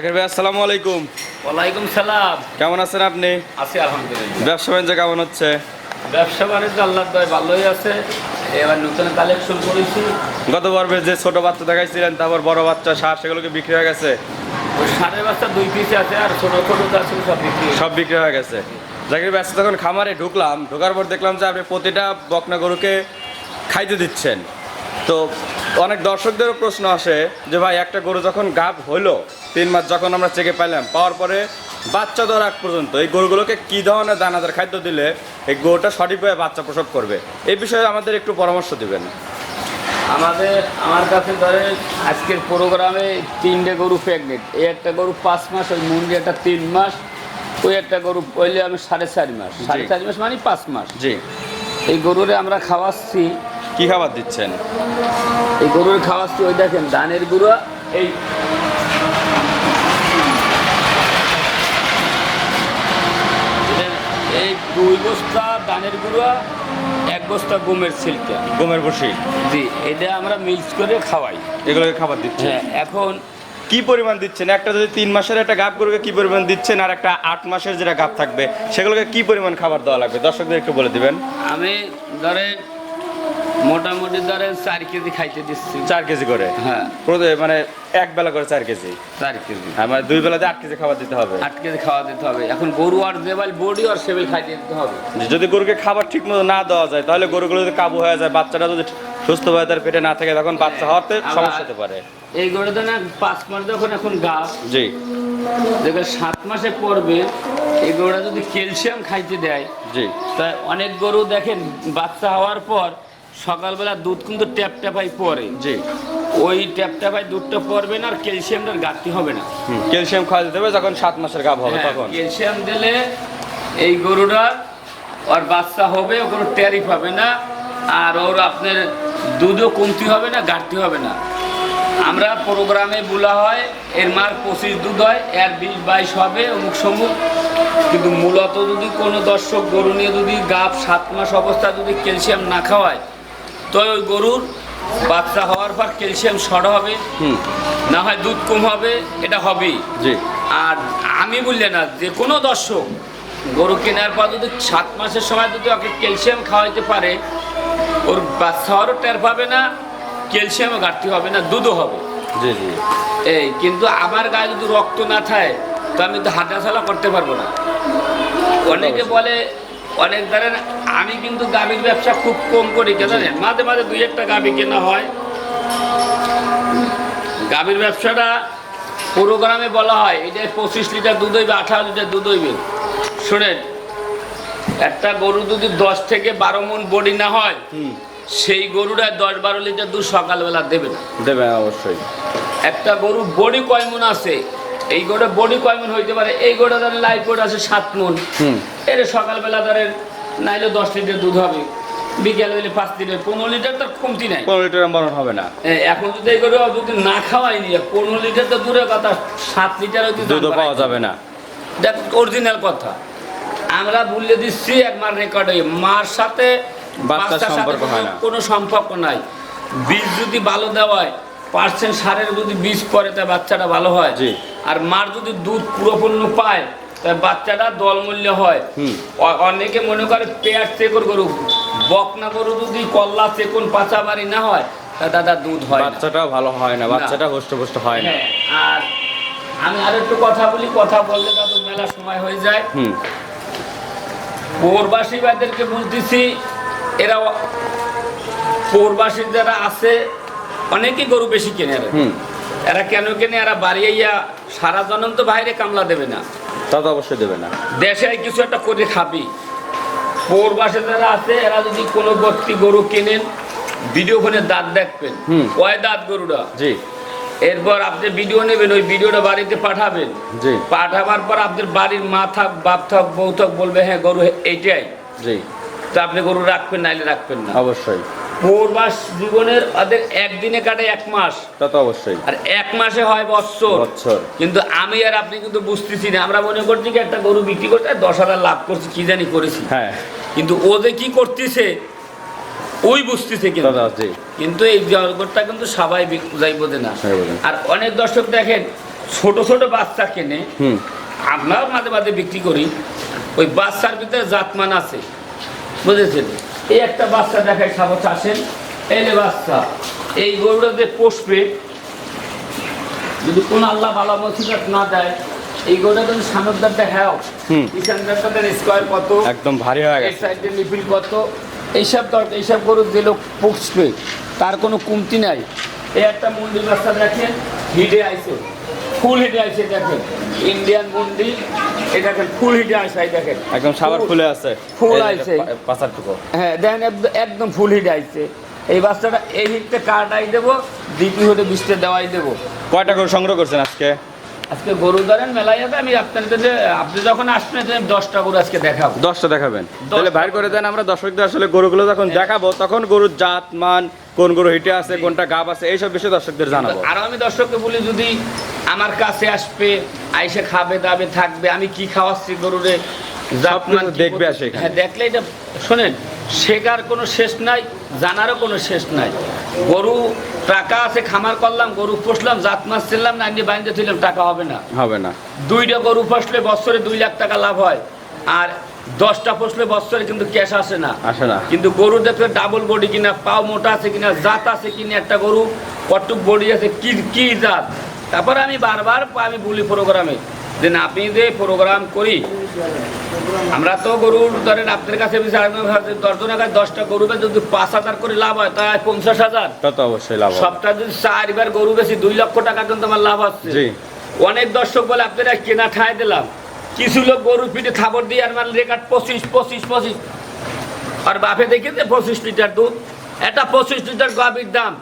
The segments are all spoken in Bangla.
জাকির ভাই আসসালামু আলাইকুম। ওয়ালাইকুম সালাম। কেমন আছেন আপনি? আছি আলহামদুলিল্লাহ। ব্যবসা বাণিজ্য কেমন হচ্ছে? ব্যবসা বাণিজ্য আল্লাহ দয় ভালোই আছে। এবার নতুন কালেকশন করেছি। গত পর্বে যে ছোট বাচ্চা দেখাইছিলেন তারপর বড় বাচ্চা সার সেগুলোকে বিক্রি হয়ে গেছে? ওই সাড়ে বাচ্চা দুই পিস আছে আর ছোট ছোট যা সব বিক্রি সব বিক্রি হয়ে গেছে। জাকির ভাই যখন খামারে ঢুকলাম ঢোকার পর দেখলাম যে আপনি প্রতিটা বকনা গরুকে খাইতে দিচ্ছেন। তো অনেক দর্শকদেরও প্রশ্ন আসে যে ভাই একটা গরু যখন গাব হলো তিন মাস যখন আমরা চেকে পাইলাম পাওয়ার পরে বাচ্চা দেওয়ার আগ পর্যন্ত এই গরুগুলোকে কী ধরনের দানাদার খাদ্য দিলে এই গরুটা সঠিকভাবে বাচ্চা প্রসব করবে? এই বিষয়ে আমাদের একটু পরামর্শ দিবেন। আমাদের আমার কাছে ধরে আজকের প্রোগ্রামে তিনটে গরু প্রেগনেন্ট এই একটা গরু পাঁচ মাস ওই মুন্ডি একটা তিন মাস ওই একটা গরু পড়লে আমি সাড়ে চারি মাস। সাড়ে চারি মাস মানে পাঁচ মাস। জি। এই গরুরে আমরা খাওয়াচ্ছি কি খাবার দিচ্ছেন? এই গরুর খাওয়াচ্ছি ওই দেখেন ধানের গুঁড়া এই এই দুই বস্তা ধানের গুঁড়া এক বস্তা গমের ছিলকা। গমের বসি। জি এটা আমরা মিক্স করে খাওয়াই। এগুলোকে খাবার দিচ্ছেন? হ্যাঁ এখন কি পরিমাণ দিচ্ছেন? একটা যদি তিন মাসের একটা গাপ গরুকে কি পরিমাণ দিচ্ছেন? আর একটা আট মাসের যেটা গাপ থাকবে সেগুলোকে কি পরিমাণ খাবার দেওয়া লাগবে? দর্শকদের একটু বলে দিবেন। আমি ধরেন মোটামুটি ধরেন চার কেজি খাইতে দিচ্ছি। চার কেজি করে? হ্যাঁ। মানে এক বেলা করে চার কেজি? চার কেজি। আমার দুই বেলাতে আট কেজি খাবার দিতে হবে? আট কেজি খাওয়া দিতে হবে। এখন গরু আর যেবাল বডি আর সেবেল খাইতে দিতে হবে। যদি গরুকে খাবার ঠিক মতো না দেওয়া যায় তাহলে গরুগুলো যদি কাবু হয়ে যায় বাচ্চাটা যদি সুস্থভাবে তার পেটে না থাকে তখন বাচ্চা হওয়াতে সমস্যা হতে পারে। এই গরুটা না পাঁচ মাস যখন এখন গাছ জি। দেখে সাত মাসে পড়বে এই গরুটা যদি ক্যালসিয়াম খাইতে দেয় জি। তাই অনেক গরু দেখেন বাচ্চা হওয়ার পর সকালবেলা দুধ কিন্তু ট্যাপ ট্যাপাই পরে। জি। ওই ট্যাপ ট্যাপাই দুধটা পড়বে না আর ক্যালসিয়ামটার ঘাটতি হবে না। ক্যালসিয়াম খাওয়া দিতে হবে যখন সাত মাসের গাব হবে হ্যাঁ, তখন। ক্যালসিয়াম দিলে এই গরুটা ওর বাচ্চা হবে ও কোনো ট্যারিফ হবে না আর ওর আপনার দুধও কমতি হবে না ঘাটতি হবে না। আমরা প্রোগ্রামে বলা হয় এর মার পঁচিশ দুধ হয় এর বিশ বাইশ হবে অমুক সমুক। কিন্তু মূলত যদি কোনো দর্শক গরু নিয়ে যদি গাপ সাত মাস অবস্থা যদি ক্যালসিয়াম না খাওয়ায় তো ওই গরুর বাচ্চা হওয়ার পর ক্যালসিয়াম শর্ট হবে। না হয় দুধ কম হবে এটা হবেই। জি। আর আমি বললে না যে কোনো দর্শক গরু কেনার পর যদি সাত মাসের সময় যদি ওকে ক্যালসিয়াম খাওয়াইতে পারে ওর বাচ্চা হওয়ারও টের পাবে না ক্যালসিয়ামও ঘাটতি হবে না দুধও হবে। জি জি। এই কিন্তু আমার গায়ে যদি রক্ত না থাকে তো আমি তো হাঁটাচলা করতে পারব না। অনেকে বলে অনেক ধরেন আমি কিন্তু গাভীর ব্যবসা খুব কম করি কে জানেন? মাঝে মাঝে দুই একটা গাভী কেনা হয়। গাভীর ব্যবসাটা প্রোগ্রামে বলা হয় এটা পঁচিশ লিটার দুধ হইবে আঠারো লিটার দুধ হইবে। শোনেন একটা গরু যদি দশ থেকে বারো মন বডি না হয় হুম। সেই গরুটা দশ বারো লিটার দুধ সকালবেলা দেবে না। দেবে অবশ্যই। একটা গরু বডি কয় মন আছে? এই গরুটা বডি কয় মন হইতে পারে? এই গরুটা ধরেন লাইফ গোট আছে সাত মন। হুম। এর সকালবেলা ধরেন নাইলে দশ লিটার দুধ হবে বিকেল হলে পাঁচ লিটার পনেরো লিটার তার কমতি নাই। পনেরো লিটার মরণ হবে না। এখন যদি এই যদি না খাওয়াই নিয়ে পনেরো লিটার তো দূরের কথা সাত লিটার দুধও পাওয়া যাবে না। দেখ অরিজিনাল কথা। আমরা বলে দিচ্ছি একবার রেকর্ডে মার সাথে বাচ্চার সম্পর্ক হয় না। কোনো সম্পর্ক নাই। বীজ যদি ভালো দেওয়ায় পার্সেন্ট সারের যদি বীজ পরে তা বাচ্চাটা ভালো হয় জি। আর মার যদি দুধ পুরোপূর্ণ পায় বাচ্চাটা দলমূল্য হয়। অনেকে মনে করে পেয়ার চেকর গরু বকনা গরু যদি কল্লা চেকন পাচা বাড়ি না হয় তা দাদা দুধ হয় বাচ্চাটাও ভালো হয় না বাচ্চাটা হয় না। হ্যাঁ, আর আমি আর একটু কথা বলি কথা বললে দাদু মেলা সময় হয়ে যায়। হুম। পৌরবাসী ভাইদেরকে বলতেছি এরা পৌরবাসী যারা আছে অনেকেই গরু বেশি কেনে এরা। কেন কেনে? এরা বাড়িয়া সারা জনম তো বাইরে কামলা দেবে না। তা তো অবশ্যই দেবে না। দেশে কিছু একটা করে খাবি। পৌরবাসী যারা আছে এরা যদি কোনো ব্যক্তি গরু কেনেন ভিডিও ফোনে দাঁত দেখবেন। কয় দাঁত গরুটা জি। এরপর আপনি ভিডিও নেবেন ওই ভিডিওটা বাড়িতে পাঠাবেন। জি। পাঠাবার পর আপনার বাড়ির মা থাক বাপ থাক বউ থাক বলবে হ্যাঁ গরু এইটাই জি। তো আপনি গরু রাখবেন নাইলে রাখবেন না। অবশ্যই। পৌরবাস জীবনের ওদের একদিনে কাটে এক মাস। তা তো অবশ্যই। আর এক মাসে হয় বৎসর। বছর কিন্তু আমি আর আপনি কিন্তু বুঝতেছি না। আমরা মনে করছি কি একটা গরু বিক্রি করতে দশ হাজার লাভ করছি কি জানি করেছি। হ্যাঁ। কিন্তু ও যে কি করতেছে ওই বুঝতেছে কিন্তু। কিন্তু এই জগৎটা কিন্তু সবাই যাই বোঝে না। সবাই আর অনেক দর্শক দেখেন ছোট ছোট বাচ্চা কেনে আমরাও মাঝে মাঝে বিক্রি করি। ওই বাচ্চার ভিতরে জাতমান আছে। বুঝেছেন? এই একটা বাচ্চা দেখায় সাবো চাষেন এলে বাচ্চা এই গরুটা যে পোষবে যদি কোন আল্লাহ ভালো মসিবত না দেয় এই গরুটা যদি সামকদার দেখাও হুম। কিষানদার স্কোয়ার কত একদম ভারী হয়ে গেছে। সাইডে নিপিল কত এইসব দরকার এইসব গরু যে লোক পুষবে তার কোনো কমতি নাই। এই একটা মন্দির রাস্তা দেখেন হিডে আইছে ফুল দেখেন। ইন্ডিয়ান দেখেন ফুল দেখেন। একদম সাবার ফুলে আছে। ফুল হ্যাঁ দেখেন একদম ফুল হিডে আইছে। এই বাচ্চাটা এই হিটটা কাটাই দেবো দ্বিতীয় হিটে বৃষ্টি দেওয়াই দেবো। কয়টা করে সংগ্রহ করছেন আজকে? আজকে গরু ধরেন মেলায় হবে। আমি আপনাদের আপনি যখন আসবেন দশটা গরু আজকে দেখাবো। দশটা দেখাবেন। দশটা তাহলে বাইর করে দেন আমরা দর্শকদের আসলে গরুগুলো যখন দেখাবো তখন গরুর জাত মান কোন গরু হিটে আছে কোনটা গাব আছে এইসব বিষয়ে দর্শকদের জানাব। আর আমি দর্শককে বলি যদি আমার কাছে আসবে আইসে খাবে দাবে থাকবে। আমি কি খাওয়াচ্ছি গরুরে? কি দেখবে আসে হ্যাঁ দেখলে এটা শোনেন শেখার কোনো শেষ নাই জানারও কোনো শেষ নাই। গরু টাকা আছে খামার করলাম গরু পুষলাম জাত মাছ ছিলাম না আইনি বাইন্দে ছিলাম টাকা হবে না। হবে না। দুইটা গরু ফসলে বছরে দুই লাখ টাকা লাভ হয় আর দশটা ফসলে বছরে কিন্তু ক্যাশ আসে না। আসে না। কিন্তু গরু দেখলে ডাবল বডি কিনা পাও মোটা আছে কিনা জাত আছে কিনা একটা গরু কটুক বডি আছে কি কি জাত? তারপরে আমি বারবার আমি বলি প্রোগ্রামে যে না, আপনি যে প্রোগ্রাম করি আমরা তো গরুর ধরেন আপনার কাছে দশজনের কাছে দশটা গরু যদি পাঁচ হাজার করে লাভ হয় তাই পঞ্চাশ হাজার। তা তো অবশ্যই লাভ। সপ্তাহে যদি চারবার গরু বেশি দুই লক্ষ টাকা কিন্তু আমার লাভ হচ্ছে অনেক দর্শক বলে আপনারা কেনা ঠাঁই দিলাম। কিছু লোক গরুর পিঠে খাবার দিয়ে আর মানে রেখাট পঁচিশ পঁচিশ পঁচিশ। আর বাপে দেখেছে পঁচিশ লিটার দুধ। একটা পঁচিশ লিটার গাভীর দাম।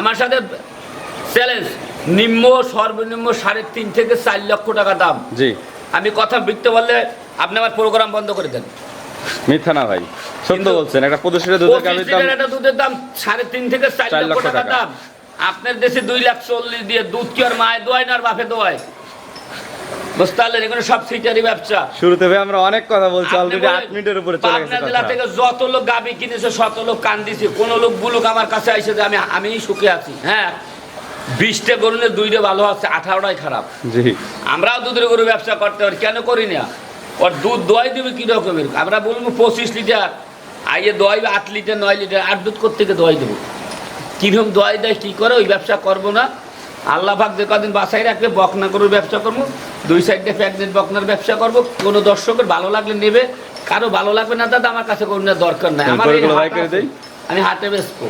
আমার সাথে চ্যালেঞ্জ নিম্ন সর্বনিম্ন সাড়ে তিন থেকে চার লক্ষ টাকা দাম। জি। আমি কথা বিকতে বললে আপনি আমার প্রোগ্রাম বন্ধ করে দেন। মিথ্যা না ভাই সত্য বলছেন একটা প্রদর্শিত দুধের গাভীর দাম একটা দুধের দাম সাড়ে তিন থেকে চার লক্ষ টাকা। দাম। আপনার দেশে দুই লাখ চল্লিশ দিয়ে দুধ কি আর মায়ের দোয়ায় না আর বাপে দোয়ায়? বুঝতে পারলেন এখানে সব সিটারি ব্যবসা। শুরুতে ভাই আমরা অনেক কথা বলছি অলরেডি আট মিনিটের উপরে চলে গেছে পাবনা জেলা থেকে যত লোক গাবি কিনেছে শত লোক কোন লোক বুলুক আমার কাছে আইসে যে আমি আমি সুখে আছি হ্যাঁ? বিশটা গরুনে দুইটা ভালো আছে আঠারোটাই খারাপ। জি। আমরাও দুধের গরু ব্যবসা করতে পারি কেন করি না? ওর দুধ দোয়াই দেবে কি রকমের? আমরা বলব পঁচিশ লিটার আইয়ে দোয়াই আট লিটার নয় লিটার আর দুধ কোথেকে দোয়াই দেবো? কীরকম দোয়াই দেয় কী করে? ওই ব্যবসা করব না। আল্লাহ পাক যে কদিন বাসায় রাখবে বকনা গরুর ব্যবসা করব। দুই সাইডে প্যাকেট বকনার ব্যবসা করব। কোনো দর্শকের ভালো লাগলে নেবে। কারও ভালো লাগবে না দাদা আমার কাছে করুন দরকার নাই। আমার? আমি হাটে বেসবো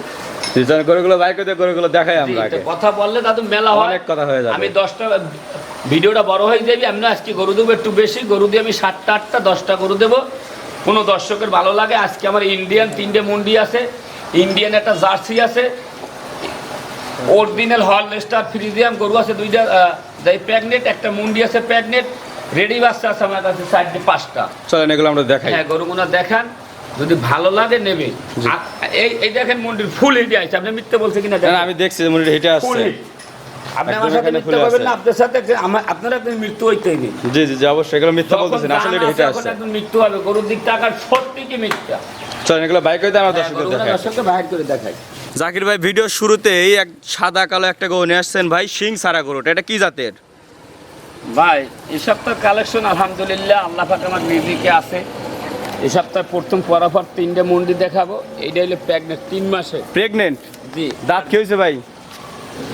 যখন গরুগুলো বাইক করে গরুগুলো দেখাই আমরা কথা বললে দাদু মেলা হয়। অনেক কথা হয়ে যাবে। আমি দশটা ভিডিওটা বড় হয়ে যাবে আমি আজকে গরু দেবো একটু বেশি গরু দিয়ে আমি সাতটা আটটা দশটা গরু দেবো। কোনো দর্শকের ভালো লাগে? আজকে আমার ইন্ডিয়ান তিনটে মুন্ডি আছে ইন্ডিয়ান একটা জার্সি আছে অরিজিনাল হল স্টার ফ্রিজিয়াম গরু আছে দুইটা যাই প্যাগনেট একটা মুন্ডি আছে প্যাগনেট রেডি বাচ্চা আছে আমার কাছে চারটে পাঁচটা। চলেন এগুলো আমরা দেখাই। হ্যাঁ গরুগুলো দেখান। যদি ভালো লাগে নেবে। এই এই দেখেন মন্ডির ফুল হেঁটে আছে আপনি মিথ্যে বলছে কিনা না, আমি দেখছি যে মনির হেঁটে আসছে। আপনি আমার সাথে মিথ্যা বলবেন না আপনার সাথে আপনার একদিন মৃত্যু হইতেই নেই। জি জি জি অবশ্যই এগুলো মিথ্যা বলতেছেন আসলে এটা হেঁটে আসছে। একদিন মৃত্যু হবে গরুর দিক টাকার সত্যি কি মিথ্যা? চলেন এগুলো বাইক করে আমরা হ্যাঁ, দর্শকদের দেখাই। দর্শককে বাহির করে দেখাই। জাকির ভাই ভিডিও শুরুতেই এক সাদা কালো একটা গরু নিয়ে আসছেন। ভাই সিং সারা গরুটা এটা কি জাতের? ভাই এসব তো কালেকশন আলহামদুলিল্লাহ আল্লাহ পাক আমার আছে। এই সপ্তাহে প্রথম পরাপর তিনটে মন্ডি দেখাবো। এইটা হলো প্রেগনেন্ট তিন মাসে প্রেগনেন্ট জি। দাঁত কি হয়েছে ভাই?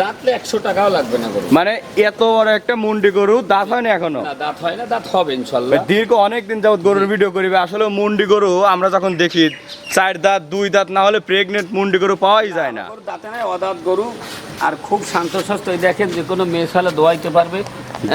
দাঁতলে একশো টাকাও লাগবে না গরু। মানে এত বড় একটা মুন্ডি গরু দাঁত হয়নি এখনও? দাঁত হয় না দাঁত হবে ইনশাল্লাহ। দীর্ঘ অনেক দিন যাবত গরুর ভিডিও করিবে। আসলে মুন্ডি গরু আমরা যখন দেখি চার দাঁত দুই দাঁত না হলে প্রেগনেন্ট মুন্ডি গরু পাওয়াই যায় না। দাঁতে নাই অদাঁত গরু আর খুব শান্ত দেখেন যে কোনো মেয়ে সালে দোয়াইতে পারবে।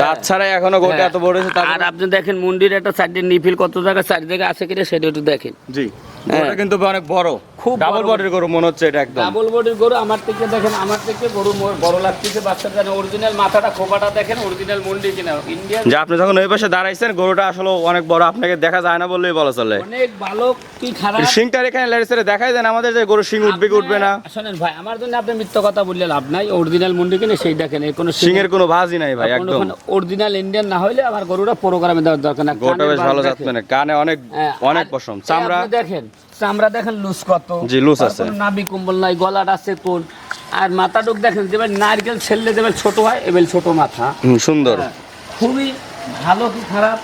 দাঁত ছাড়াই এখনও গোটা এত বড় আর আপনি দেখেন মন্দির একটা সাইডে নিফিল কত জায়গা চারি জায়গা আছে কিনা সেটা একটু দেখেন। জি। হ্যাঁ। কিন্তু অনেক বড়। খুব ডাবল বডির গরু মনে হচ্ছে এটা একদম। ডাবল বডির গরু আমার থেকে দেখেন আমার থেকে গরু বড় লাগতেছে বাচ্চাটা অরিজিনাল মাথাটা খোপাটা দেখেন অরিজিনাল মন্ডি কিনা। ইন্ডিয়ান যে আপনি যখন ওই পাশে দাঁড়াইছেন গরুটা আসলে অনেক বড় আপনাকে দেখা যায় না বললেই বলা চলে। অনেক ভালো কি খারাপ? সিংটার এখানে লেডিসের দেখাই দেন আমাদের যে গরু সিং উঠবে কি উঠবে না। শোনেন ভাই আমার জন্য আপনি মিথ্যা কথা বললে লাভ নাই। অরিজিনাল মন্ডি কিনে সেই দেখেন এর কোনো সিং এর কোনো ভাজই নাই ভাই একদম। অরিজিনাল ইন্ডিয়ান না হইলে আমার গরুটা প্রোগ্রামে দেওয়ার দরকার না গরুটা বেশ ভালো যাচ্ছে কানে অনেক হ্যাঁ, অনেক পশম। চামড়া দেখেন চামড়া দেখেন লুজ কত। জি, লুজ আছে। নাভি কম্বল নাই গলাটা আছে কোন আর দেখেন নারকেল ছেললে ছোট হয় এবার ছোট মাথা। সুন্দর। হ্যাঁ, খুবই ভালো কি খারাপ?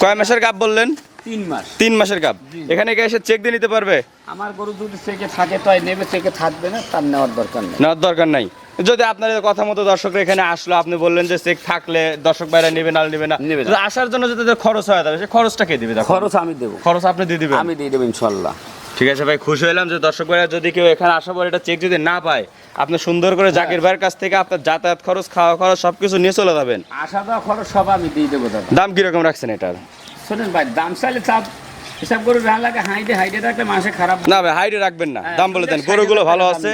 কয় মাসের গাব বললেন? তিন মাস। তিন মাসের গাব এখানে গিয়ে এসে চেক দিয়ে নিতে পারবে? আমার গরু যদি চেকে থাকে তো নেবে চেকে থাকবে না তার নেওয়ার দরকার নেই। নেওয়ার দরকার নাই। যদি আপনার কথা মতো দর্শকরা এখানে আসলো আপনি বললেন যে চেক থাকলে দর্শক বাইরে নেবে না। নেবে না। আসার জন্য যদি তাদের খরচ হয় তাহলে সে খরচটা কে দিবে খরচ আমি দেবো। খরচ আপনি দিয়ে দিবেন। আমি দিয়ে দেবো ইনশাল্লাহ ঠিক আছে ভাই খুশি হলাম যে দর্শক ভাইরা যদি কেউ এখানে আসার পর এটা চেক যদি না পায় আপনি সুন্দর করে জাকির ভাইয়ের কাছ থেকে আপনার যাতায়াত খরচ খাওয়া খরচ সবকিছু নিয়ে চলে যাবেন। আসা দেওয়া খরচ সব আমি দিয়ে দেবো দাদা। দাম কীরকম রাখছেন এটার? শোনেন ভাই দাম চাইলে চাপ হিসাব করে রান লাগে হাইটে হাইটে রাখলে মাসে খারাপ না ভাই হাইটে রাখবেন না। হ্যাঁ, দাম বলে দেন গরুগুলো ভালো আছে।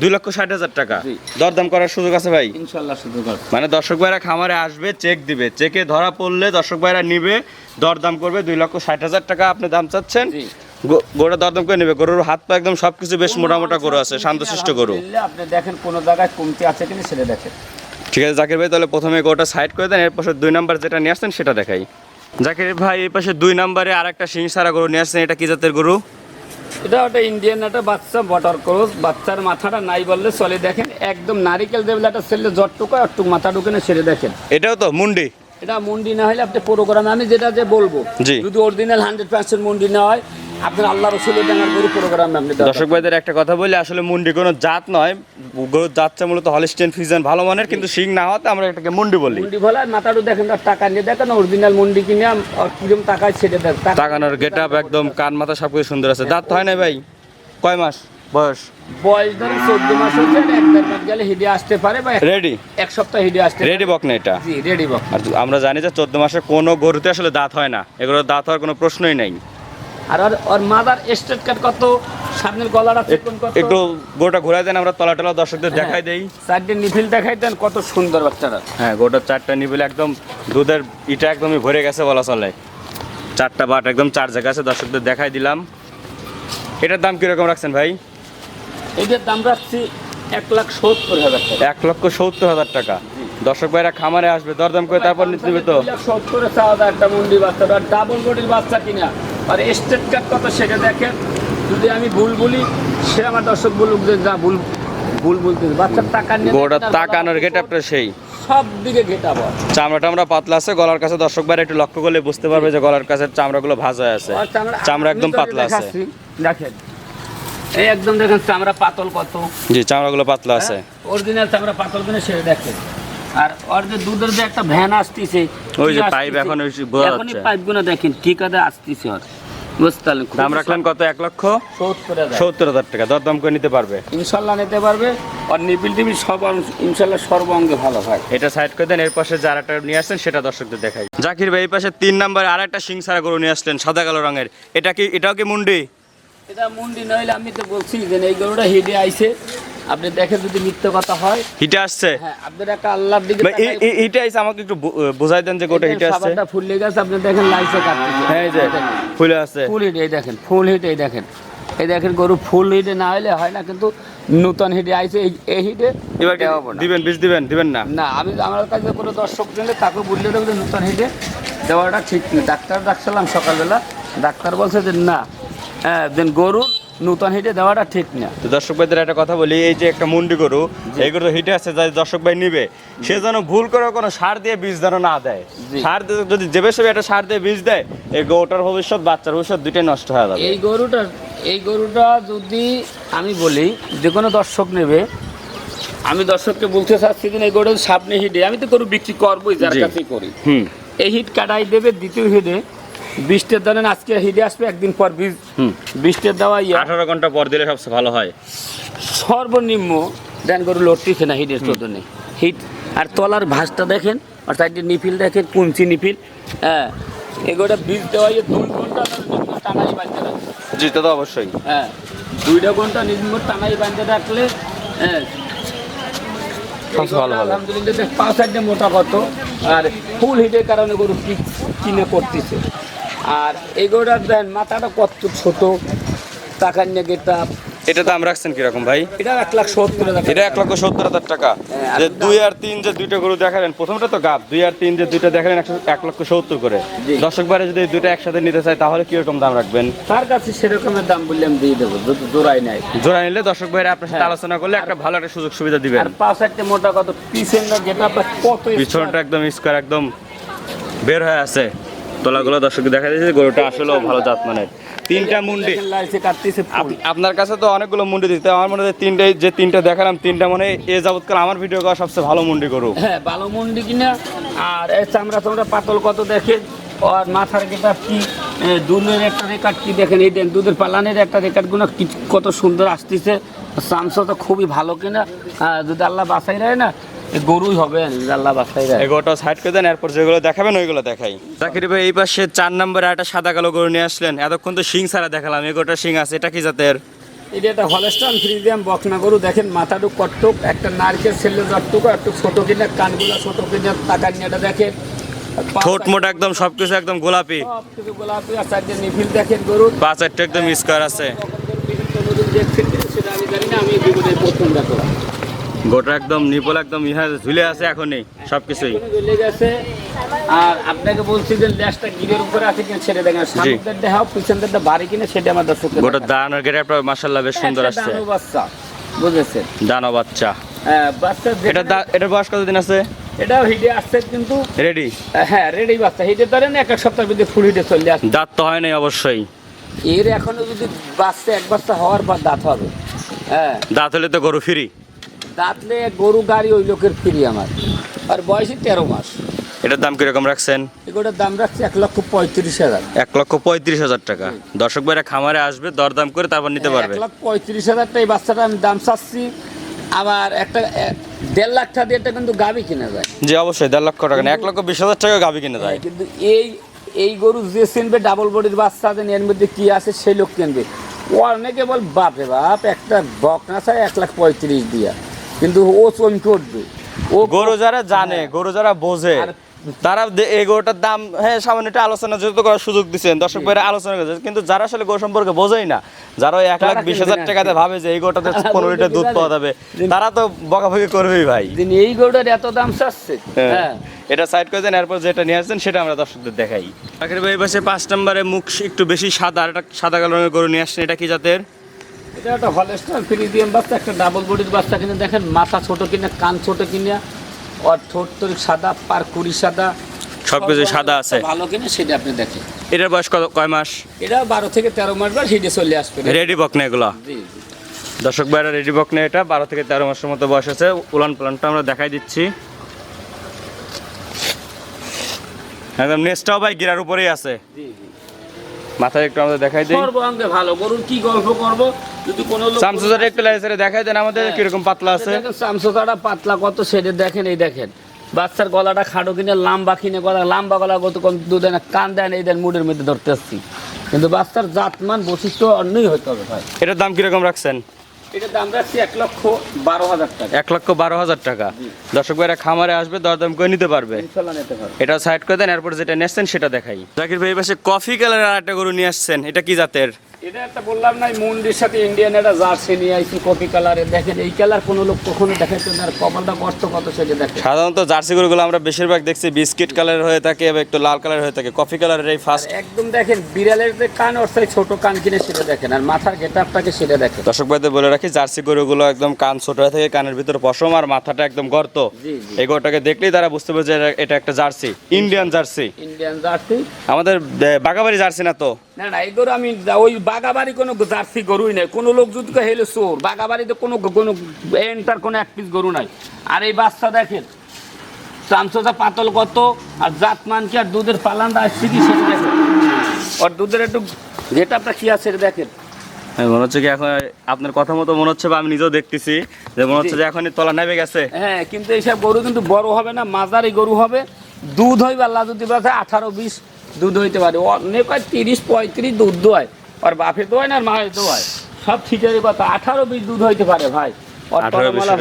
দুই লক্ষ ষাট হাজার টাকা। দরদাম করার সুযোগ আছে ভাই? ইনশাল্লাহ কর মানে দর্শক ভাইরা খামারে আসবে চেক দিবে। চেকে ধরা পড়লে দর্শক ভাইরা নিবে দরদাম করবে দুই লক্ষ ষাট হাজার টাকা আপনি দাম চাচ্ছেন। জি। গো- গরুটা দরদাম করে নেবে। গরুর হাত পা একদম সবকিছু বেশ মোটা মোটা গরু আছে শান্তশিষ্ট গরু। আপনি দেখেন কোন জায়গায় কমতি আছে কিনা সেটা দেখেন। ঠিক আছে জাকির ভাই তাহলে প্রথমে গরুটা সাইড করে দেন এরপর দুই নাম্বার যেটা নিয়ে আসছেন সেটা দেখাই। জাকির ভাই এই পাশে দুই নাম্বারে আর একটা সিং সারা গরু নিয়ে আসছেন এটা কি জাতের গরু? এটা একটা ইন্ডিয়ান একটা বাচ্চা বটার ক্রস বাচ্চার মাথাটা নাই বললে চলে দেখেন একদম নারিকেল দেবলে একটা ছেলে জটটুকু একটু মাথা ঢুকে না ছেড়ে দেখেন এটাও তো মুন্ডি এটা মুন্ডি না হলে আপনি পুরো প্রোগ্রামে আমি যেটা যে বলব। যদি অরিজিনাল হান্ড্রেড পার্সেন্ট মুন্ডি না হয় আপনার আল্লাহ রসুলের ডাঙার গরু প্রোগ্রামে আপনি দর্শক ভাইদের একটা কথা বলি আসলে মুন্ডি কোনো জাত নয়। গরুর জাতটা মূলত হলিস্টেন ফিজন ভালো মানের কিন্তু শিং না আমরা এটাকে মুন্ডি বলি। মুন্ডি ভোলা মাথাটা দেখেন আর টাকা নিয়ে দেখেন অরিজিনাল মুন্ডি কিনে আর কিরম টাকায় গেট আপ একদম কান মাথা সবকিছু সুন্দর আছে। দাঁত হয় না ভাই? কয় মাস? বয়স। বয়স ধরেন চোদ্দ মাস হচ্ছে এক দেড় মাস গেলে হিডে আসতে পারে বা রেডি এক সপ্তাহ হিডে আসতে রেডি বক না এটা? জি রেডি বক আমরা জানি যে চোদ্দ মাসে কোনো গরুতে আসলে দাঁত হয় না। এগুলো দাঁত হওয়ার কোনো প্রশ্নই নাই। আর ওর- ওর মাদার স্টেট কাট কত? সামনের গলাটা চিকন কত? একটু গরুটা ঘুরাই দেন আমরা তলা টলা দর্শকদের দেখাই দেই। সাইডে নিফিল দেখাই দেন কত সুন্দর বাচ্চারা। হ্যাঁ গরুটার চারটা নিবিলে একদম দুধের ইটা একদমই ভরে গেছে বলা চলে। চারটা বাট একদম চার জায়গা আছে দর্শকদের দেখাই দিলাম। এটার দাম কীরকম রাখছেন ভাই? এটার দাম রাখছি এক লাখ সত্তর হাজার টাকা। এক লক্ষ সত্তর হাজার টাকা। দর্শক ভাইরা খামারে আসবে দরদাম করে তারপর নিতে নেবে তো। সত্তরে চাওয়া একটা মুন্ডি বাচ্চা আর ডাবল বডির বাচ্চা কিনা। আর স্টেট কাট কত সেটা দেখেন। যদি আমি ভুল বলি সে আমার দর্শক বলুক যে যা ভুল ভুল বলতে বাচ্চার টাকা গরুটার তাকানোর গেট আপটা সেই। সব দিকে ঘেটাবো চামড়া টামড়া পাতলা আছে গলার কাছে দর্শক ভাইরা একটু লক্ষ্য করলে বুঝতে পারবে যে গলার কাছে চামড়াগুলো ভাজা আছে। চামড়া- চামড়া একদম পাতলা আছে। দেখেন। এই একদম দেখেন চামড়া পাতল কত। জি চামড়াগুলো পাতলা আছে। অরিজিনাল চামড়া পাতল কিনে সেটা দেখেন। আর ওর যে দুধের যে একটা ভ্যান আসতিছে ওই যে পাইপ এখন ওই বোঝা যাচ্ছে। পাইপগুলো দেখেন ঠিক আছে আসতিছে ওর। দাম রাখলেন কত? এক লক্ষ? সত্তর হাজার। টাকা। দরদাম করে নিতে পারবে? ইনশাল্লাহ নিতে পারবে। আর নিপিল টিপিল সব ইনশাল্লাহ সর্ব অঙ্গে ভালো হয়। এটা সাইড করে দেন এর পাশে যারা নিয়ে আসছেন সেটা দর্শকদের দেখাই। জাকির ভাই এই পাশে তিন নাম্বারে আর একটা সিং সারা গরু নিয়ে আসলেন সাদা কালো রঙের। এটা কি এটাও কি মুন্ডি? এটা মুন্ডি নইলে আমি তো বলছি যে এই গরুটা হেডে আইছে। আপনি দেখেন যদি মিথ্যে কথা হয় হিটে আসছে? হ্যাঁ আপনার একটা আল্লাহর দিকে হিটে আসছে আমাকে একটু বোঝাই দেন যে গোটা হিটে আসছে। সাবানটা ফুললে গেছে আপনি দেখেন লাইসে কাটতেছে হ্যাঁ এই যে ফুলে আছে ফুল হিট এই দেখেন ফুল হিট এই দেখেন। এই দেখেন গরু ফুল হিটে না হলে হয় না কিন্তু নূতন হিটে আইছে এই- হিটে এবার দিবেন বিষ দিবেন দিবেন না? না আমি আমার কাছে কোনো দর্শক দিলে তাকে বললে দেবো নূতন হিটে দেওয়াটা ঠিক নেই ডাক্তার ডাকছিলাম সকালবেলা ডাক্তার বলছে যে না হ্যাঁ দেন গরুর নূতন হিটে দেওয়াটা ঠিক না। তো দর্শক ভাইদের একটা কথা বলি এই যে একটা মুন্ডি গরু এই গরু হিটে আছে যাই দর্শক ভাই নিবে। সে যেন ভুল করে কোনো সার দিয়ে বীজ যেন না দেয়। সার দিয়ে যদি যেবে সেবে একটা সার দিয়ে বীজ দেয় এই গরুটার ভবিষ্যৎ বাচ্চার ভবিষ্যৎ দুইটাই নষ্ট হয়ে যাবে। এই গরুটা এই গরুটা যদি আমি বলি যে কোনো দর্শক নেবে। আমি দর্শককে বলতে চাচ্ছি যে এই গরু সামনে হিটে আমি তো গরু বিক্রি করবোই যার। কাছেই করি। এই হিট কাটাই দেবে দ্বিতীয় হিটে বৃষ্টির ধরেন আজকে হিটে আসবে একদিন পর বীজ হুম। বৃষ্টির দেওয়া ইয়া। আঠারো ঘণ্টা পর দিলে সবচেয়ে ভালো হয়। সর্বনিম্ন দেন গরু লড়তিছে না হিটের চোদনে হিট আর তলার ভাঁজটা দেখেন আর সাইডে নিপিল দেখেন কুঞ্চি নিপিল। হ্যাঁ এগুলোটা বীজ দেওয়া ইয়ে দুই ঘণ্টা টানাই বাঁধতে রাখবে জি তো অবশ্যই। হ্যাঁ দুইটা ঘণ্টা নিম্ন টানাই বাঁধতে রাখলে হ্যাঁ। আলহামদুলিল্লাহ পাঁচ সাইডে মোটা কত আর ফুল হিটের কারণে গরু কি কিনে করতেছে আর এই গরুটার দেন মাথাটা কত ছোট টাকার নিয়ে গেটা। এটা দাম রাখছেন কীরকম ভাই? এটা এক লাখ সত্তর হাজার এটা এক লক্ষ সত্তর হাজার টাকা। হ্যাঁ, যে দুই আর তিন যে দুইটা গরু দেখালেন প্রথমটা তো গাব দুই আর তিন যে দুইটা দেখালেন একশো- এক লক্ষ সত্তর করে। দর্শক বারে যদি দুইটা একসাথে নিতে চাই তাহলে কীরকম দাম রাখবেন? তার কাছে সেরকমের দাম বললে আমি দিয়ে দেবো জোড়াই নাই জোড়া নিলে দর্শক ভাইরা আপনার সাথে হ্যাঁ। আলোচনা করলে একটা ভালো একটা সুযোগ সুবিধা দিবেন। আর পাঁচ একটা মোটা কত পিছন না যেটা কত পিছনটা একদম স্কোয়ার একদম বের হয়ে আছে। তোলাগুলো দর্শক দেখা যাচ্ছে গরুটা আসলেও ভালো জাত মানের তিনটা মুন্ডি। আপনার কাছে তো অনেকগুলো মুন্ডি দিতে আমার মনে হয় তিনটে, যে তিনটা দেখালাম, তিনটা মনে এ যাবৎকাল আমার ভিডিও করা সবচেয়ে ভালো মুন্ডি গরু। হ্যাঁ ভালো মুন্ডি কিনা, আর এই চামড়া চামড়া পাতল কত দেখেন আর মাথার গেটা কি দুধের একটা রেকার্ড কি দেখেন, এই দেন, দুধের পালানের একটা রেকার্ডগুলো কত সুন্দর আসতেছে। চামচা তো খুবই ভালো কিনা যদি আল্লাহ বাসাই রায় না গরুই হবে আল্লাহ বাসাই রায় এই সাইড করে দেন এরপর যেগুলো দেখাবেন ওইগুলো দেখাই। জাকির ভাই এই পাশে চার নম্বরে একটা সাদা কালো গরু নিয়ে আসলেন। এতক্ষণ তো শিং ছাড়া দেখালাম এই গরুটা শিং আছে এটা কি জাতের? এটা একটা হলেস্টান ফ্রিজিয়াম বকনা গরু দেখেন মাথাটুক কটটুক একটা নারকেল ছেলে যতটুকু একটু ছোট কিনা কানগুলো ছোট কিনা টাকা নিয়েটা দেখেন। ঠোঁট মোট একদম সবকিছু একদম গোলাপি। সব কিছু গোলাপি আর চারটে নিফিল দেখেন গরুর পা চারটে একদম স্কোয়ার আছে। সেটা আমি জানি না আমি জীবনের প্রথম দেখলাম গোটা একদম নিপল একদম ইহা ঝুলে আছে এখনই জ্বলে গেছে আর আপনাকে বলছি যে ল্যাসটা গিরের উপরে আছে কিনা ছেড়ে দেখেন। সামনের দেখাও পিছনটা বাড়ি কিনা সেটা আমার দর্শক গোটা দান আর গেটা মাসাল্লাহ বেশ সুন্দর আসছে। বাচ্চা বুঝেছেন? দানো বাচ্চা। হ্যাঁ, বাচ্চা এটা এটা বয়স কতদিন আছে? এটাও হিটে আসছে কিন্তু রেডি হ্যাঁ রেডি বাচ্চা। হিটে ধরেন এক এক সপ্তাহের ভিতরে ফুল হিটে চলে আসে দাঁত তো হয় নাই অবশ্যই। এর এখনও যদি বাচ্চা এক বাচ্চা হওয়ার পর দাঁত হবে। হ্যাঁ। দাঁত হলে তো গরু ফ্রি। দাঁতলে গরু গাড়ি ওই লোকের ফ্রি আমার। আর বয়সে তেরো মাস। এটার দাম কীরকম রাখছেন? এগুলোর দাম রাখছে এক লক্ষ পঁয়ত্রিশ হাজার। এক লক্ষ পঁয়ত্রিশ হাজার টাকা। দর্শক ভাইরা খামারে আসবে দরদাম করে তারপর নিতে পারবে। এক লাখ পঁয়ত্রিশ হাজার টাকা এই বাচ্চাটা আমি দাম চাচ্ছি। আবার একটা দেড় লাখ টাকা দিয়ে কিন্তু গাবি কিনা যায়। জি অবশ্যই দেড় লক্ষ টাকা না এক লক্ষ বিশ হাজার টাকা গাবি কিনে যায়। কিন্তু এই এই গরু যে চিনবে ডাবল বডির বাচ্চা দেন এর মধ্যে কি আছে সেই লোক কিনবে। অনেকে বল বাপরে বাপ একটা বক না চাই এক লাখ পঁয়ত্রিশ দিয়া। কিন্তু ও চমকে উঠবে ও গরু যারা জানে গরু যারা বোঝে তারা এই গরুটার দাম হ্যাঁ সামান্য একটু আলোচনা যেহেতু করার সুযোগ দিচ্ছেন দর্শক ভাইরা আলোচনা করেছে কিন্তু যারা আসলে গরু সম্পর্কে বোঝেই না যারা ওই এক লাখ বিশ হাজার। টাকাতে ভাবে যে এই গরুটাতে পনেরো লিটার দুধ পাওয়া যাবে তারা তো বকাবকি করবেই ভাই। এই গরুটার এত দাম চাচ্ছে। হ্যাঁ। এটা সাইড করে দেন এরপর যেটা নিয়ে আসছেন সেটা আমরা দর্শকদের দেখাই। আখের ভাই পাশে পাঁচ নম্বরে মুখ একটু বেশি সাদা আর একটা সাদা কালো রঙের গরু নিয়ে আসছেন এটা কি জাতের? এটা একটা হলেস্টার ফ্রিজিয়াম বাচ্চা একটা ডাবল বডির বাচ্চা কিনে দেখেন মাথা ছোট কিনে কান ছোট কিনে আর ঠোঁট তোর সাদা পার কুড়ি সাদা সবকিছু সাদা আছে। ভালো কিনে সেটা আপনি দেখেন। এটার বয়স কত কয় মাস? এটা বারো থেকে তেরো মাস বার হিটে চলে আসবে। রেডি বক না এগুলো? দর্শক ভাইরা রেডি বক না এটা বারো থেকে তেরো মাসের মতো বয়স আছে। উলান প্লানটা আমরা দেখাই দিচ্ছি। একদম নেক্সটটাও ভাই গিরার উপরেই আছে। জি জি। মাথায় একটু আমাদের দেখাই দিই। সর্বাঙ্গে ভালো গরুর কি গল্প করব? যদি কোনো লোক একটু লাইসারে দেখাই দেন আমাদের কি রকম পাতলা আছে। দেখেন পাতলা কত সেটা দেখেন এই দেখেন। বাচ্চার গলাটা খাটো কিনে লাম্বা কিনে গলা লাম্বা গলা গত কম দুধেন কান দেন এই দেন মুডের মধ্যে ধরতে আসছি। কিন্তু বাচ্চার জাতমান বৈশিষ্ট্য অন্যই হতে হবে ভাই। এটার দাম কীরকম রাখছেন? দাম রাখছি এক লক্ষ বারো হাজার টাকা। এক লক্ষ বারো হাজার টাকা। দর্শক ভাইরা খামারে আসবে দরদাম করে নিতে পারবে। এটা সাইড করে দেন এরপর যেটা সেটা দেখাই। জাকির ভাই পাশে কফি কালারের আর একটা গরু নিয়ে আসছেন এটা কি জাতের? এটা একটা বললাম না মুন্ডির সাথে ইন্ডিয়ান একটা জার্সি নিয়ে আইছি কপি কালারে। দেখেন এই কালার কোনো লোক কখনো দেখাইতে না আর কপালটা কত সেটা দেখে। সাধারণত জার্সি গরুগুলো আমরা বেশিরভাগ দেখছি বিস্কিট কালার হয়ে থাকে এবং একটু লাল কালার হয়ে থাকে। কফি কালারের এই ফার্স্ট একদম দেখেন বিড়ালের যে কান ছোট কান কিনে সেটা দেখেন আর মাথার গেটআপটাকে সেটা দেখেন। দর্শক ভাইদের বলে রাখি জার্সি গরুগুলো একদম কান ছোট থাকে কানের ভিতরে পশম আর মাথাটা একদম গর্ত। এই গরুটাকে দেখলেই তারা বুঝতে পারবে যে এটা- একটা jersey Indian jersey. Indian jersey. আমাদের বাগাবাড়ি জার্সি না তো? না না এই গরু আমি ওই বাগাবাড়ি কোনো জার্সি গরুই নাই। কোনো লোক যদি হেলে চোর বাগাবাড়িতে কোনো কোনো এন্টার কোনো এক পিস গরু নাই। আর এই বাচ্চা দেখেন চামচোটা পাতল কত আর জাতমান কি আর দুধের পালানটা আসছে কি সেটা দেখেন আর দুধের একটু গেটআপটা কি আছে সেটা দেখেন। মনে হচ্ছে কি এখন আপনার কথা মতো মনে হচ্ছে বা আমি নিজেও দেখতেছি যে মনে হচ্ছে যে এখনই তলা নেমে গেছে। হ্যাঁ কিন্তু এইসব গরু কিন্তু বড় হবে না মাঝারি গরু হবে। দুধ হইবে আল্লাহ যদি বাসে আঠারো বিশ দুধ হইতে পারে। অনেক হয় তিরিশ পঁয়ত্রিশ দুধ দোয়। আর বাপে দোয় না আর মায়ের দোয়? সব ঠিকেরই কথা। আঠারো বিশ দুধ হইতে পারে ভাই।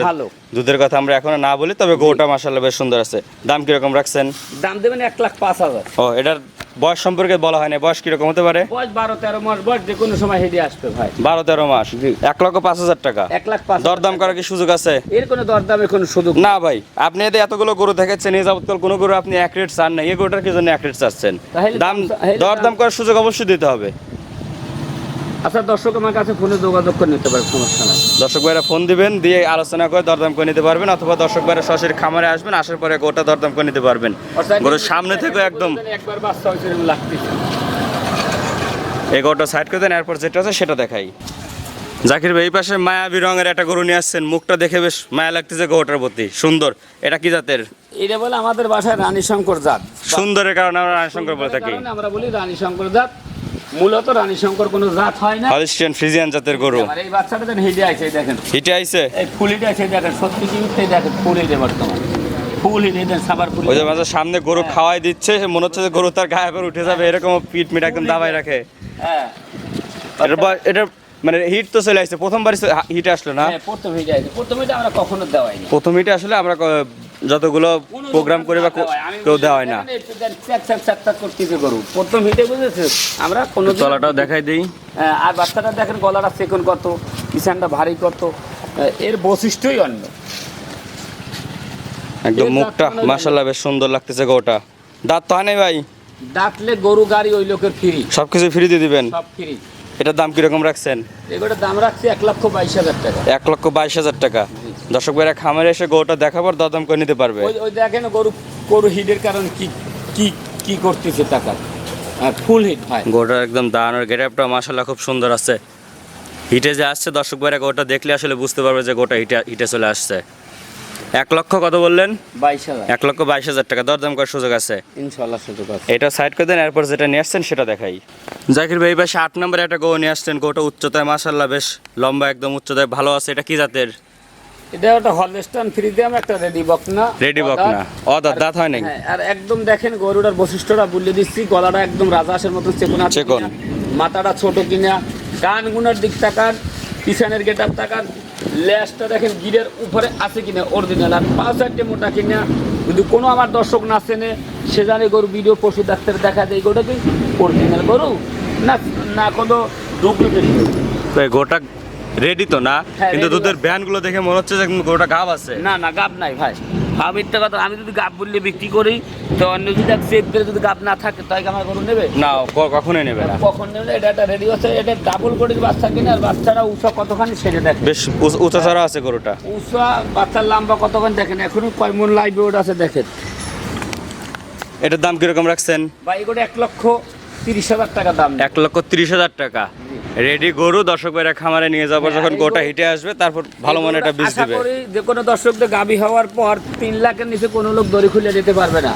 ভালো। দুধের কথা আমরা এখনও না বলি তবে গরুটা মাসাল্লাহ বেশ সুন্দর আছে। দাম কীরকম রাখছেন? দাম দেবেন এক লাখ পাঁচ হাজার। ও এটার বয়স সম্পর্কে বলা হয় না বয়স কীরকম হতে পারে? বয়স বারো তেরো মাস বয়স যে কোনো সময় হেঁটে আসবে ভাই। বারো তেরো মাস। এক লক্ষ পাঁচ হাজার টাকা। এক লাখ পাঁচ দরদাম করার কি সুযোগ আছে? এর কোনো দরদামের কোনো সুযোগ না ভাই আপনি এতে এতগুলো গরু দেখাচ্ছেন এই যাবৎকাল কোনো গরু আপনি এক রেট চান না এই গরুটার কি জন্য এক রেট চাচ্ছেন দাম- দরদাম করার সুযোগ অবশ্যই দিতে হবে। আচ্ছা দর্শক আমার কাছে ফোনে যোগাযোগ করে নিতে পারে সমস্যা নাই। দর্শক ভাইরা ফোন দিবেন দিয়ে আলোচনা করে দরদাম করে নিতে পারবেন অথবা দর্শক ভাইরা সরাসরি খামারে আসবেন আসার পরে গোটা দরদাম করে নিতে পারবেন। গরুর সামনে থেকে একদম একবার বাচ্চা হয়েছে লাগতেছে। এই গরুটা সাইড করে দেন এরপর যেটা আছে সেটা দেখাই। জাকির ভাই এই পাশে মায়াবী রঙের একটা গরু নিয়ে আসছেন মুখটা দেখে বেশ মায়া লাগতেছে গরুটার প্রতি। সুন্দর। এটা কি জাতের? এটা বলে আমাদের বাসায় রানী শঙ্কর জাত। সুন্দরের কারণে আমরা রানীশঙ্কর বলে থাকি। আমরা বলি রানী শঙ্কর জাত। মূলত কোনো জাত হয় না। হলিস্টিয়ান ফ্রিজিয়ান জাতের গরু। এই বাচ্চাটা দেন হেঁটে দেখেন। হিটে আইছে? এই ফুলিটা আছে এই দেখেন সত্যি কি উঠতে দেখেন ফুল হেঁটে বর্তমান। ফুল হেঁটে দেন সাবার ফুল ওই যে মাঝে সামনে গরু খাওয়াই দিচ্ছে মনে হচ্ছে যে গরু তার গায়ে করে উঠে যাবে এরকম পিট মিট একদম দাবাই রাখে। হ্যাঁ। এটা এটা মানে হিট তো চলে আসছে প্রথমবারই হিটে আসলো না? হ্যাঁ প্রথম হেঁটে প্রথম হেঁটে আমরা কখনো দেওয়াইনি। প্রথম হিটে আসলে আমরা যতগুলো প্রোগ্রাম করে বা কেউ দেওয়া হয় না। প্রথম হিটে বুঝেছে আমরা কোনো তলাটাও দেখাই দিই। হ্যাঁ, আর বাচ্চাটা দেখেন গলাটা সেকন কত কিষানটা ভারী কত এর বৈশিষ্ট্যই অন্য। একদম মুখটা দাঁত মাসাল্লাহ বেশ সুন্দর লাগতেছে গোটা দাঁত তো হয় নাই ভাই। ডাকলে গরু গাড়ি ওই লোকের ফ্রি সবকিছু ফ্রি দিয়ে দিবেন? সব ফ্রি এটার দাম কীরকম রাখছেন? এগুলোর দাম রাখছি এক লক্ষ বাইশ হাজার টাকা। এক লক্ষ বাইশ হাজার টাকা। দর্শক ভাইরা খামারে এসে গরুটা দেখাবার দরদাম করে নিতে পারবে। ওই দেখেন গরু গরু হিটের কারণ কি কি কি করতেছে টাকা? ফুল হিট ভাই। গরুটার একদম দাঁড়ানোর গেটআপটা মাসাল্লাহ খুব সুন্দর আছে। হিটে যে আসছে দর্শক ভাইরা গরুটা দেখলে আসলে বুঝতে পারবে যে গোটা হিটে হিটে চলে আসছে। এক লক্ষ কত বললেন? বাইশ হাজার। এক লক্ষ বাইশ হাজার টাকা। দরদাম করার সুযোগ আছে। ইনশাল্লাহ সুযোগ আছে। এটা সাইড করে দেন এরপর যেটা নিয়ে আসছেন সেটা দেখাই। জাকির ভাই পাশে আট নম্বরে একটা গো নিয়ে আসছেন। গোটা উচ্চতায় মাসাল্লাহ বেশ লম্বা একদম উচ্চতায় ভালো আছে। এটা কি জাতের? এটা হলস্টান আমরা একটা রেডি বক না। রেডি বক না। অদাত দাঁত হয় নাকি আর একদম দেখেন গরুটার বৈশিষ্ট্যটা বলে দিচ্ছি গলাটা একদম রাজাসের মতো চেকন। আছে মাথাটা ছোট কিনা কান গুনার দিক তাকান পিছনের গেটার তাকান দেখেন গিরের উপরে আছে কিনা অরিজিনাল আর পাঁচ চারটে মোটা কিনা যদি কোনো আমার দর্শক না চেনে সে জানে গরু ভিডিও পশু ডাক্তার দেখা যায় গরুটা কি অরিজিনাল গরু? না না কোনো ডুপ্লিকেট তো গোটা রেডি তো না? হ্যাঁ, কিন্তু দুধের ব্যানগুলো দেখে মনে হচ্ছে যে গোটা গাব আছে। না না গাব নাই ভাই। ভাব মিথ্যা কথা আমি যদি গাব বললে বিক্রি করি তো অন্য যদি চেক দিলে যদি গাব না থাকে তাই কি আমার গরু নেবে? না কখনোই নেবে না। কখন নেবে? এটা একটা রেডি আছে এটা ডাবল কোটির বাচ্চা কিনে আর বাচ্চারা উষা কতখানি সেটা দেখে। বেশ উচ- উঁচা চড়া আছে গরুটা। উষা বাচ্চার লম্বা কতখানি দেখেন? এখনও কয় মন লাইভ ওটা আছে দেখেন। এটার দাম কীরকম রাখছেন? বা এগুলো এক লক্ষ তিরিশ হাজার টাকা দাম। এক লক্ষ তিরিশ হাজার টাকা। রেডি গরু দর্শক ভাইরা খামারে নিয়ে যাবার হ্যাঁ, যখন গোটা হিটে আসবে তারপর ভালো মনে একটা বীজ দিবে। যে কোনো দর্শকদের গাবি হওয়ার পর তিন লাখের নিচে কোনো লোক দড়ি খুলে যেতে পারবে না।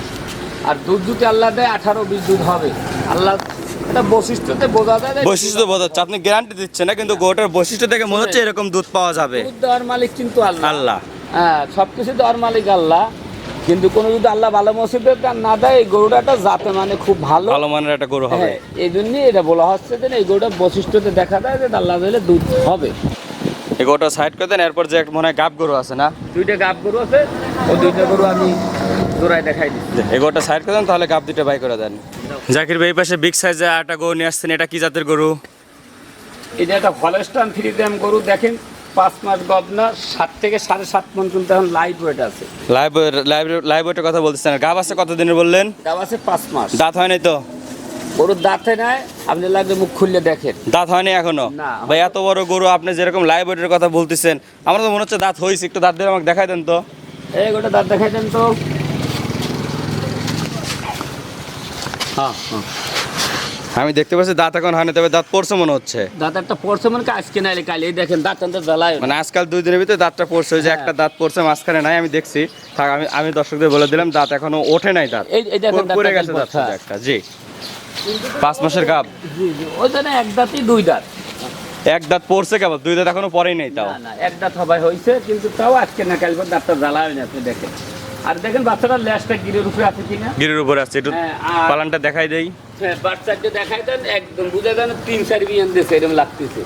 আর দুধ যদি আল্লাহ দেয় আঠারো বিশ দুধ হবে। আল্লাহ বৈশিষ্ট্যতে বোঝা যায় বৈশিষ্ট্য বোঝা যাচ্ছে আপনি গ্যারান্টি দিচ্ছেন না কিন্তু গোটার বৈশিষ্ট্য দেখে মনে হচ্ছে এরকম দুধ পাওয়া যাবে। দুধ দেওয়ার মালিক কিন্তু আল্লাহ। আল্লাহ। হ্যাঁ সব কিছু দেওয়ার মালিক আল্লাহ। কিন্তু কোনো যদি আল্লাহ ভালো মসজিদে না দেয় এই গরুটাটা যাতে মানে খুব ভালো। ভালো মানের একটা গরু হবে। হ্যাঁ এই জন্যই এটা বলা হচ্ছে যে এই গরুটার বৈশিষ্ট্যতে দেখা যায় যে আল্লাহ দিলে দুধ হবে। এই গরুটা সাইড করে দেন এরপর যে একটা মনে হয় গাব গরু আছে না? দুইটা গাব গরু আছে ও দুইটা গরু আমি জোড়ায় দেখাই দিচ্ছি। এই গরুটা সাইড করে দেন তাহলে গাব দুটো বাই করে দেন। জাকির ভাই পাশে বিগ সাইজে একটা গরু নিয়ে আসছেন এটা কি জাতের গরু? এটা একটা হলস্টান ফ্রিজাম গরু দেখেন। পাঁচ মাস গবনা সাত থেকে সাড়ে সাত মন কিন্তু এখন লাইট ওয়েট আছে। লাইভ লাইভ লাইভ ওইটার কথা বলতেছেন। গাব আছে কতদিনের বললেন? দাম আছে পাঁচ মাস। দাঁত হয় নাই তো? গরুর দাঁতে নেয় আপনি লাগলে মুখ খুললে দেখেন। দাঁত হয়নি এখনও? না। ভাই এত বড় গরু আপনি যেরকম লাইভ ওয়েটের কথা বলতেছেন আমার তো মনে হচ্ছে দাঁত হয়েছে একটু দাঁত দিয়ে আমাকে দেখাই দেন তো। এই গোটা দাঁত দেখাই দেন তো। হ্যাঁ হ্যাঁ। আমি দেখতে পাচ্ছি দাঁত এখন হয়নি তবে দাঁত পড়ছে মনে হচ্ছে। দাঁত একটা পড়ছে মানে আজকে নাইলে কাল এই দেখেন দাঁত জ্বালায়। মানে আজকাল দুই দিনের ভিতরে দাঁতটা পড়ছে যে হ্যাঁ। একটা দাঁত পড়ছে মাঝখানে নাই আমি দেখছি। থাক আমি আমি দর্শকদের বলে দিলাম দাঁত এখনও ওঠে নাই দাঁত। এই- দেখেন পড়ে গেছে দাঁত একটা জি। পাঁচ মাসের গাব জি জি ওই জন্য এক দাঁতই দুই দাঁত। এক দাঁত পড়ছে কেবল দুই দাঁত এখনও পরেই নেই তাও। না এক দাঁত সবাই হয়েছে কিন্তু তাও আজকে না কাল দাঁতটা জ্বালায় না আপনি দেখেন। আর দেখেন বাচ্চাটার ল্যাসটা গিরের উপরে আছে কিনা? গিরির উপরে আছে একটু হ্যাঁ, পালানটা দেখাই দেই। হ্যাঁ বাচ্চাকে দেখাই দেন একদম বুঝে দেন তিন চার বিয়ান দিয়েছে এরকম লাগতেছে।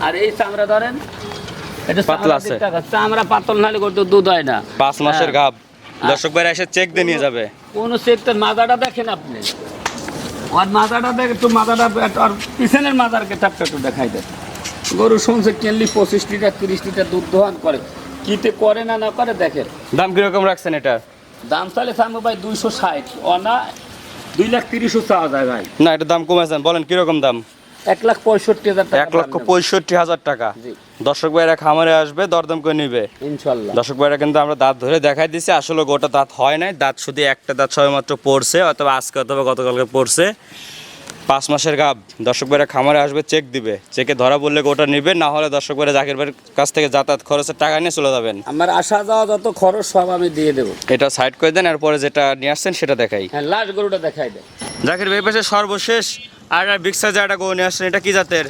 আর এই চামড়া ধরেন এটা পাতলা আছে। চামড়া পাতল নাহলে করতে দুধ হয় না। পাঁচ মাসের হ্যাঁ। গাব। দর্শক ভাইরা এসে চেক দিয়ে নিয়ে যাবে। কোন মাজাটা দেখেন আপনি। আর মাথাটা দেখ একটু একটু- আর পিছনের মাথার কেটাপটা একটু দেখাই দেয় গরু শুনছে কেনলি পঁচিশ লিটার তিরিশ লিটার দুধ দোহান করে। কিতে করে না না করে দেখেন। দাম কীরকম রাখছেন এটা? দাম তাহলে থাকবে ভাই দুইশো ষাট। অনা দুই লাখ তিরিশও চাওয়া যায় ভাই। না এটা দাম কমেছেন। বলেন কীরকম দাম? এক লাখ পঁয়ষট্টি হাজার টাকা এক লক্ষ পঁয়ষট্টি হাজার টাকা। জি। দর্শক ভাইরা খামারে আসবে দরদাম করে নিবে। ইনশাল্লাহ। দর্শক ভাইরা কিন্তু আমরা দাঁত ধরে দেখাই দিছি আসলে গোটা দাঁত হয় নাই। দাঁত শুধু একটা দাঁত সবেমাত্র পড়ছে অথবা আজকে অথবা গতকালকে পড়ছে। পাঁচ মাসের গাব। দর্শক ভাইরা খামারে আসবে চেক দিবে। চেকে ধরা বললে গোটা নিবে না হলে দর্শক ভাইরা জাকির ভাইয়ের কাছ থেকে যাতায়াত খরচের টাকা নিয়ে চলে যাবেন। আমার আসা যাওয়া যত খরচ সব আমি দিয়ে দেবো। এটা সাইড করে দেন এরপরে যেটা নিয়ে আসছেন সেটা দেখাই। হ্যাঁ লাস্ট গরুটা দেখাই দেয় জাকির ভাই পাশে সর্বশেষ আর বিগ সাইজের একটা গরু নিয়ে আসছেন এটা কি জাতের?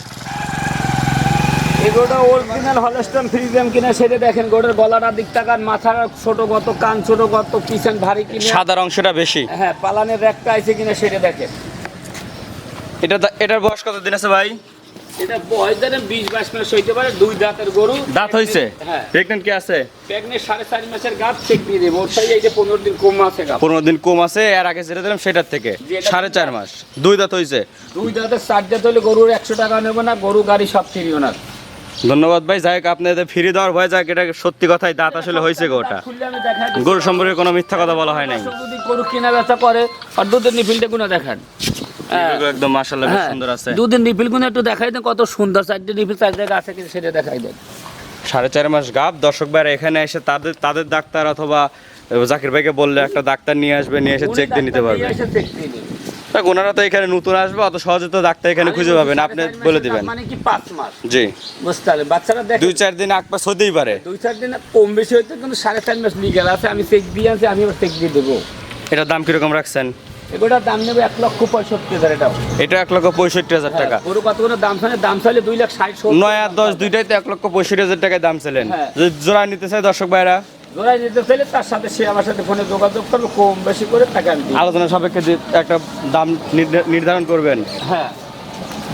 গরুটা অরিজিনাল হলস্টন ফ্রিজিয়াম কিনা সেটা দেখেন গরুর গলাটা দিক তাকান মাথা ছোট কত কান ছোট কত পিছন ভারী কিনা। সাদার অংশটা বেশি। হ্যাঁ পালানের র্যাকটা আছে কিনা সেটা দেখেন। এটা এটার বয়স কত দিন আছে ভাই? এটা বয়স ধরেন বিশ বাইশ মাস হইতে পারে দুই দাঁতের গরু। দাঁত হইছে? হ্যাঁ। প্রেগনেন্ট কি আছে? প্রেগনেন্ট সাড়ে চারি মাসের গাছ চেক দিয়ে দেবো। ওর সাথে এই যে পনেরো দিন কম আছে গাছ। পনেরো দিন কম আছে এর আগে যেটা দিলাম সেটার থেকে। সাড়ে চার মাস। দুই দাঁত হইছে? দুই দাঁতের চার দাঁত হলে গরুর একশো টাকা নেব না গরু গাড়ি সব ফ্রি ওনার। ধন্যবাদ ভাই যাই হোক আপনি ফ্রি দেওয়ার ভয় যাক এটা সত্যি কথাই দাঁত আসলে হয়েছে গোটা। গরু সম্পর্কে কোনো মিথ্যা কথা বলা হয় নাই। যদি গরু কেনা বেচা করে আর দুধের নিফিলটা গুলো দেখান। একদম মাশাআল্লাহ হ্যাঁ, সুন্দর আছে। দুধের নিফিল একটু দেখাই দেন কত সুন্দর চারটে নিফিল চার জায়গা আছে কিন্তু সেটা দেখাই দেন। সাড়ে চার মাস গাব দর্শক ভাইরা এখানে এসে তাদের তাদের ডাক্তার অথবা জাকির ভাইকে বললে একটা ডাক্তার নিয়ে আসবে নিয়ে এসে চেক দিয়ে নিতে পারবে উনি ডাক্তার নিয়ে এসে check দিয়ে নেবে। তা ওনারা তো এখানে নতুন আসবে অত সহজে তো ডাক্তার এখানে খুঁজে পাবেন আপনি বলে দিবেন। মানে কি পাঁচ মাস? জি। বুঝতে পারলেন। বাচ্চারা দেখে দুই চার দিন আগ পাশ হতেই পারে। দুই চার দিন কম বেশি হইতে কিন্তু সাড়ে চার মাস লিগেল আছে আমি চেক দিয়ে আছি আমি চেক দিয়ে দেবো। এটার দাম কীরকম রাখছেন? এগুলোর দাম নেবে এক লক্ষ পঁয়ষট্টি হাজার এটাও। এটা এক লক্ষ পঁয়ষট্টি হাজার টাকা। গরু কত করে দাম চাইলে দাম চাইলে দুই লাখ ষাট নয় আর দশ দুইটাই তো এক লক্ষ পঁয়ষট্টি হাজার টাকায় দাম ছিলেন হ্যাঁ। যদি জোড়া নিতে চাই দর্শক ভাইরা? জোড়াই নিতে চাইলে তার সাথে সে আমার সাথে ফোনে যোগাযোগ করবে কম বেশি করে টাকা আমি আলোচনা সাপেক্ষে একটা দাম নির্ধারণ করবেন। হ্যাঁ।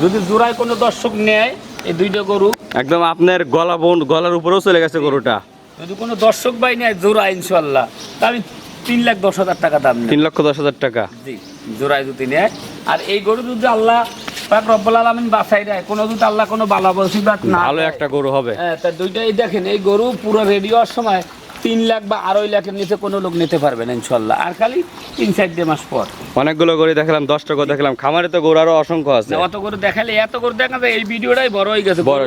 যদি জোড়ায় কোনো দর্শক নেয় এই দুইটা গরু। একদম আপনার গলা বোন গলার উপরেও চলে গেছে গরুটা। যদি কোনো দর্শক বাই নেয় জোড়া ইনশাল্লাহ। তা আমি তিন লাখ দশ হাজার টাকা দাম তিন লক্ষ দশ হাজার টাকা। জি জোড়ায় যদি নেয়। আর এই গরু যদি আল্লাহ পাক রব্বুল আলামিন বাছাই দেয় কোনো যদি আল্লাহ কোনো বালা বসিবাত না ভালো একটা গরু হবে। হ্যাঁ তা দুইটাই দেখেন এই গরু পুরো রেডি হওয়ার সময় তিন লাখ বা আড়াই লাখের নিচে কোনো লোক নিতে পারবে না ইনশাল্লাহ। আর খালি তিন চার দেড় মাস পর। অনেকগুলো গরু দেখলাম দশটা গরু দেখলাম। খামারে তো গরু আরও অসংখ্য আছে। অত করে দেখালে এত করে দেখা যায় এই ভিডিওটাই বড় হয়ে গেছে। বড়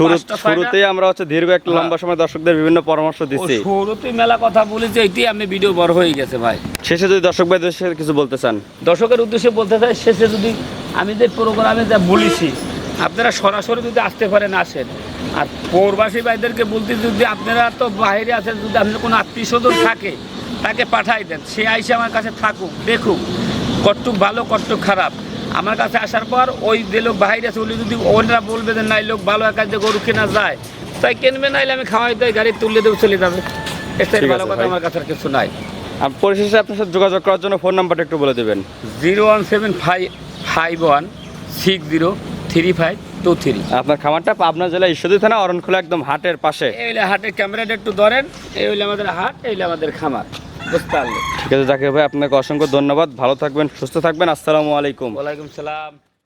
গরু। শুরুতেই আমরা হচ্ছে দীর্ঘ একটা লম্বা সময় দর্শকদের বিভিন্ন পরামর্শ দিচ্ছি শুরুতে মেলা কথা বলেছে এটি আমি ভিডিও বড় হয়ে গেছে ভাই। শেষে যদি দর্শক সাথে কিছু বলতে চান। দর্শকের উদ্দেশ্যে বলতে চাই শেষে যদি আমি যে প্রোগ্রামে যা বলেছি আপনারা সরাসরি যদি আসতে পারেন আসেন। আর পৌরবাসী ভাইদেরকে বলতে যদি আপনারা তো বাইরে আছেন যদি আপনার কোনো আত্মীয় স্বজন থাকে তাকে পাঠাই দেন। সে আইসে আমার কাছে থাকুক দেখুক কটুক ভালো কটুক খারাপ। আমার কাছে আসার পর ওই যে লোক বাইরে আছে ওগুলি যদি ওনারা বলবে যে না এই লোক ভালো একা যে গরু কেনা যায় তাই কিনবে নাইলে আমি খাওয়াই দেয় গাড়ি তুলে দেবো চলে যাবে। ঠিক ভালো কথা আমার কাছে আর কিছু নাই। আর পরিশেষে আপনার সাথে যোগাযোগ করার জন্য ফোন নাম্বারটা একটু বলে দেবেন। Zero one seven five five one six zero three five two three. আপনার খামারটা পাবনা জেলা ঈশ্বরদী থানা অরণখোলা একদম হাটের পাশে। এই হলে হাটের ক্যামেরাটা একটু ধরেন এই হলে আমাদের হাট এই হলে আমাদের খামার। বুঝতে পারলে ঠিক আছে জাকির ভাই আপনাকে অসংখ্য ধন্যবাদ। ভালো থাকবেন সুস্থ থাকবেন। আসসালামু আলাইকুম। ওয়ালাইকুম সালাম।